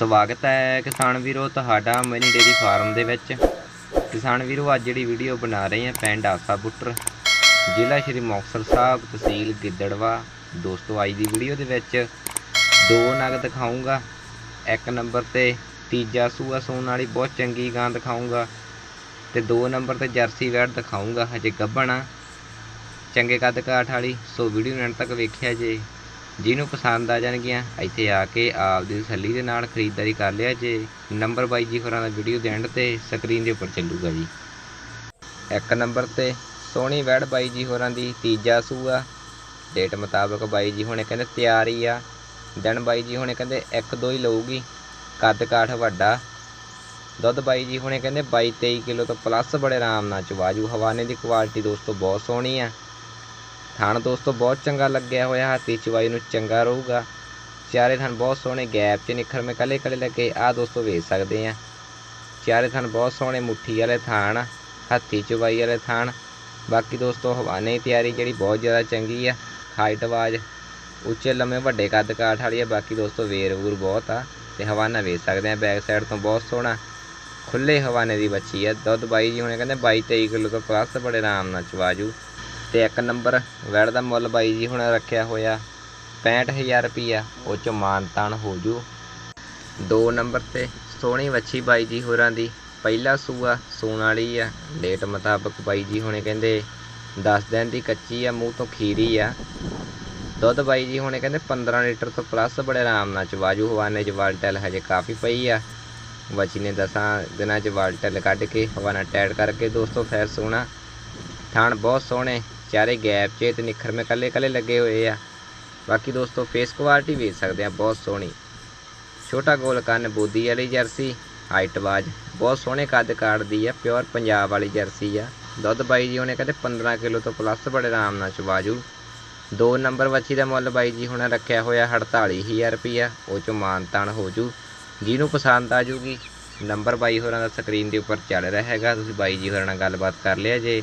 ਸਵਾਗਤ ਹੈ ਕਿਸਾਨ ਵੀਰੋ ਤੁਹਾਡਾ ਮਿਨੀ ਡੇਰੀ ਫਾਰਮ ਦੇ ਵਿੱਚ। ਕਿਸਾਨ ਵੀਰੋ, ਅੱਜ ਜਿਹੜੀ ਵੀਡੀਓ ਬਣਾ ਰਹੇ ਹਾਂ ਪਿੰਡ ਆਸਾ ਬੁੱਟਰ, ਜ਼ਿਲ੍ਹਾ ਸ਼੍ਰੀ ਮੁਕਤਸਰ ਸਾਹਿਬ ਤਹਿਸੀਲ ਗਿੱਦੜਵਾ। ਦੋਸਤੋ, ਅੱਜ ਦੀ ਵੀਡੀਓ ਦੇ ਵਿੱਚ ਦੋ ਨਗ ਦਿਖਾਉਂਗਾ ਇੱਕ ਨੰਬਰ ਤੇ ਤੀਜਾ ਸੂਆ ਸੂਣ ਵਾਲੀ ਬਹੁਤ ਚੰਗੀ ਗਾਂ ਦਿਖਾਉਂਗਾ ਤੇ ਦੋ ਨੰਬਰ ਤੇ ਜਰਸੀ ਵੈੜ ਦਿਖਾਉਂਗਾ ਹਜੇ ਗੱਭਣਾ ਚੰਗੇ ਕੱਦ ਕਾਠ ਵਾਲੀ। ਸੋ ਵੀਡੀਓ ਨੂੰ ਅੰਤ ਤੱਕ ਵੇਖਿਆ ਜੇ। ਜਿਹਨੂੰ ਪਸੰਦ ਆ ਜਾਣਗੀਆਂ, ਇੱਥੇ ਆ ਕੇ ਆਪ ਦੀ ਤਸੱਲੀ ਦੇ ਨਾਲ ਖਰੀਦਦਾਰੀ ਕਰ ਲਿਆ ਜੇ। ਨੰਬਰ ਬਾਈ ਜੀ ਹੋਰਾਂ ਦਾ ਵੀਡੀਓ ਦੇ ਐਂਡ ਤੇ ਸਕਰੀਨ ਦੇ ਉੱਪਰ ਚੱਲੂਗਾ ਜੀ। ਇੱਕ ਨੰਬਰ ਤੇ ਸੋਹਣੀ ਵੈੜ ਬਾਈ ਜੀ ਹੋਰਾਂ ਦੀ ਤੀਜਾ ਸੂਆ। ਡੇਟ ਮੁਤਾਬਕ ਬਾਈ ਜੀ ਹੁਣੇ ਕਹਿੰਦੇ ਤਿਆਰੀ ਆ। ਦਿਨ ਬਾਈ ਜੀ ਹੁਣੇ ਕਹਿੰਦੇ ਇੱਕ ਦੋ ਹੀ ਲਊਗੀ। ਕੱਦ ਕਾਠ ਵੱਡਾ। ਦੁੱਧ ਬਾਈ ਜੀ ਹੁਣੇ ਕਹਿੰਦੇ 22 23 ਕਿਲੋ ਤੋਂ ਪਲੱਸ ਬੜੇ ਆਰਾਮ ਨਾਲ ਚਵਾਜੂ ਹਵਾਨੇ ਦੀ ਕੁਆਲਿਟੀ ਦੋਸਤੋ ਬਹੁਤ ਸੋਹਣੀ ਆ। ਥਣ ਦੋਸਤੋ, ਬਹੁਤ ਚੰਗਾ ਲੱਗਿਆ ਹੋਇਆ, ਹਾਥੀ ਚਵਾਈ ਨੂੰ ਚੰਗਾ ਰਹੂਗਾ। ਚਾਰੇ ਥਣ ਬਹੁਤ ਸੋਹਣੇ ਗੈਪ 'ਚ ਨਿਖਰ ਮੇ ਕੱਲੇ ਕੱਲੇ ਲੱਗੇ ਆ ਦੋਸਤੋ ਵੇਚ ਸਕਦੇ ਆ ਚਾਰੇ ਥਣ ਬਹੁਤ ਸੋਹਣੇ ਮੁੱਠੀ ਵਾਲੇ ਥਾਣ ਹੱਥੀ ਚਵਾਈ ਵਾਲੇ ਥਾਣ ਬਾਕੀ ਦੋਸਤੋ ਹਵਾਨੇ ਦੀ ਤਿਆਰੀ ਜਿਹੜੀ ਬਹੁਤ ਜ਼ਿਆਦਾ ਚੰਗੀ ਆ। ਹਾਈਟ ਆਵਾਜ਼ ਉੱਚੇ ਲੰਮੇ ਵੱਡੇ ਕੱਦ ਕਾਠ ਵਾਲੀ ਆ। ਬਾਕੀ ਦੋਸਤੋ, ਵੇਰ ਵੂਰ ਬਹੁਤ ਆ ਤੇ ਹਵਾਨਾ ਵੇਚ ਸਕਦੇ ਆ ਬੈਕ ਸਾਈਡ ਤੋਂ ਬਹੁਤ ਸੋਹਣਾ ਖੁੱਲੇ ਹਵਾਨੇ ਦੀ ਬੱਚੀ ਆ। ਦੁੱਧ ਬਾਈ ਜੀ ਹੁਣੇ ਕਹਿੰਦੇ 22 23 ਕਿਲੋ ਤੋਂ ਪਲੱਸ ਬੜੇ ਆਰਾਮ ਨਾਲ ਚਵਾਜੂ ਤੇ ਇੱਕ ਨੰਬਰ ਵੈੜ ਦਾ ਮੁੱਲ ਬਾਈ ਜੀ ਹੁਣ ਰੱਖਿਆ ਹੋਇਆ 65000 ਰੁਪਿਆ ਉਹ ਚ ਮਾਨਤਾਨ ਹੋ ਜੂ। ਦੋ ਨੰਬਰ ਤੇ ਸੋਹਣੀ ਵੱਛੀ ਬਾਈ ਜੀ ਹੋਰਾਂ ਦੀ, ਪਹਿਲਾ ਸੂਆ ਸੂਣ ਵਾਲੀ ਆ। ਡੇਟ ਮੁਤਾਬਕ ਬਾਈ ਜੀ ਹੁਣੇ ਕਹਿੰਦੇ 10 ਦਿਨ ਦੀ ਕੱਚੀ ਆ, ਮੂੰਹ ਤੋਂ ਖੀਰੀ ਆ। ਦੁੱਧ ਬਾਈ ਜੀ ਹੁਣੇ ਕਹਿੰਦੇ 15 ਲੀਟਰ ਤੋਂ ਪਲੱਸ ਬੜੇ ਆਰਾਮ ਨਾਲ ਚਵਾਜੂ ਹਵਾਨੇ ਚ ਵਾਲਟਲ ਹਜੇ ਕਾਫੀ ਪਈ ਆ। ਵੱਛੀ ਨੇ ਦਸਾਂ ਦਿਨਾਂ ਚ ਵਾਲਟਲ ਕੱਢ ਕੇ, ਹਵਾਨਾ ਟੈਡ ਕਰਕੇ ਦੋਸਤੋ ਫੇਰ ਸੋਹਣਾ ਥਾਣ ਬਹੁਤ ਸੋਹਣੇ ਚਾਰੇ ਗੈਪ 'ਚ ਤੇ ਨਿਖਰ ਮੇ ਕੱਲੇ ਕੱਲੇ ਲੱਗੇ ਹੋਏ ਆ। ਬਾਕੀ ਦੋਸਤੋ ਫੇਸ ਕੁਆਲਿਟੀ ਵੇਖ ਸਕਦੇ ਆ, ਬਹੁਤ ਸੋਹਣੀ। ਛੋਟਾ ਗੋਲ ਕੰਨ ਬੋਦੀ ਵਾਲੀ ਜਰਸੀ ਹਾਈਟ ਵਾਜ ਬਹੁਤ ਸੋਹਣੇ ਕੱਦ ਕਾੜਦੀ ਆ ਪਿਓਰ ਪੰਜਾਬ ਵਾਲੀ ਜਰਸੀ ਆ। ਦੁੱਧ ਬਾਈ ਜੀ ਉਹਨੇ ਕਹਿੰਦੇ 15 ਕਿਲੋ ਤੋਂ ਪਲੱਸ ਬੜੇ ਆਰਾਮ ਨਾਲ ਚਵਾਜੂ ਦੋ ਨੰਬਰ ਵੱਛੀ ਦਾ ਮੁੱਲ ਬਾਈ ਜੀ ਹੁਣਾਂ ਰੱਖਿਆ ਹੋਇਆ 48000 ਰੁਪਿਆ ਉਹ ਚੋਂ ਮਾਨਤਾਨ ਹੋ ਜੂ। ਜਿਹਨੂੰ ਪਸੰਦ ਆ ਜੂਗੀ, ਨੰਬਰ ਬਾਈ ਹੋਰਾਂ ਦਾ ਸਕਰੀਨ ਦੇ ਉੱਪਰ ਚੱਲ ਰਿਹਾ ਹੈਗਾ, ਤੁਸੀਂ ਬਾਈ ਜੀ ਹੋਰਾਂ ਨਾਲ ਗੱਲਬਾਤ ਕਰ ਲਿਆ ਜੇ।